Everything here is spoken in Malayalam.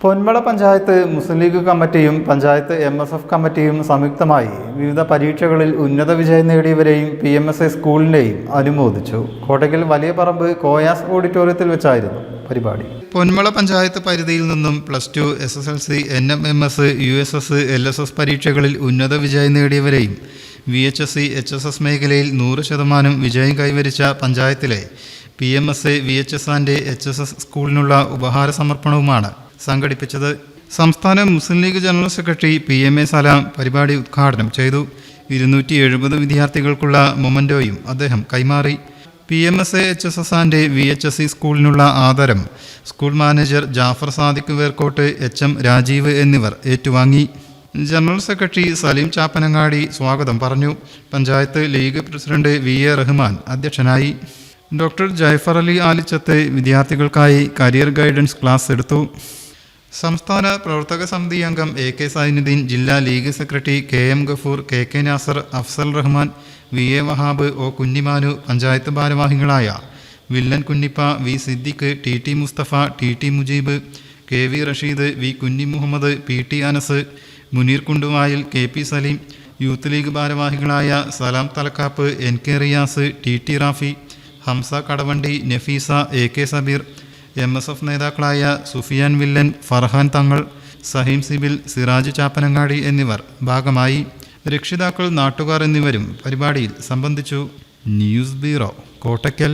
പൊന്മള പഞ്ചായത്ത് മുസ്ലിം ലീഗ് കമ്മിറ്റിയും പഞ്ചായത്ത് എം എസ് എഫ് കമ്മിറ്റിയും സംയുക്തമായി വിവിധ പരീക്ഷകളിൽ ഉന്നത വിജയം നേടിയവരെയും പി എം എസ് എ സ്കൂളിനെയും അനുമോദിച്ചു. കോട്ടയ്ക്കൽ വലിയ പറമ്പ് കോയാസ് ഓഡിറ്റോറിയത്തിൽ വെച്ചായിരുന്നു പരിപാടി. പൊന്മള പഞ്ചായത്ത് പരിധിയിൽ നിന്നും plus two S S L C N M M S U S S L S S പരീക്ഷകളിൽ ഉന്നത വിജയം നേടിയവരെയും V H S C H S S മേഖലയിൽ നൂറ് ശതമാനം വിജയം കൈവരിച്ച പഞ്ചായത്തിലെ P M S A V H S and H S S സ്കൂളിനുള്ള ഉപഹാര സമർപ്പണവുമാണ് സംഘടിപ്പിച്ചത് സംസ്ഥാന Muslim League general secretary P M A Salam പരിപാടി ഉദ്ഘാടനം ചെയ്തു. ഇരുന്നൂറ്റി എഴുപത് വിദ്യാർത്ഥികൾക്കുള്ള മൊമന്റോയും അദ്ദേഹം കൈമാറി. P M S A H S S and V H S E സ്കൂളിനുള്ള ആദരം school manager Jafar Sadiq Verkot H M Rajeev എന്നിവർ ഏറ്റുവാങ്ങി. ജനറൽ സെക്രട്ടറി സലീം ചാപ്പനങ്ങാടി സ്വാഗതം പറഞ്ഞു. Panchayat League president V A Rahman അധ്യക്ഷനായി. ഡോക്ടർ ജയ്ഫർ അലി ആലിച്ചത്ത് വിദ്യാർത്ഥികൾക്കായി കരിയർ ഗൈഡൻസ് ക്ലാസ് എടുത്തു. സംസ്ഥാന പ്രവർത്തക സമിതി അംഗം എ കെ സൈനുദ്ദീൻ ജില്ലാ League secretary K M Gafoor K K Nasar Afsal Rahman V A Wahab O Kunhimanu panchayat ഭാരവാഹികളായ Villan Kunhippa V Siddique T T Mustafa T T Mujeeb K V Rasheed V Kunhi Muhammad P T Anas Muneer Kunduvayil K P Saleem youth League ഭാരവാഹികളായ Salam Thalakkappu N K Riyas T T Rafi Hamza Kadavandi Nafeesa A K Sabeer M S F നേതാക്കളായ സുഫിയാൻ വില്ലൻ ഫർഹാൻ തങ്ങൾ സഹീം സിബിൽ സിറാജ് ചാപ്പനങ്ങാടി എന്നിവർ ഭാഗമായി രക്ഷിതാക്കൾ നാട്ടുകാർ എന്നിവരും പരിപാടിയിൽ സംബന്ധിച്ചു. News bureau Kottakkal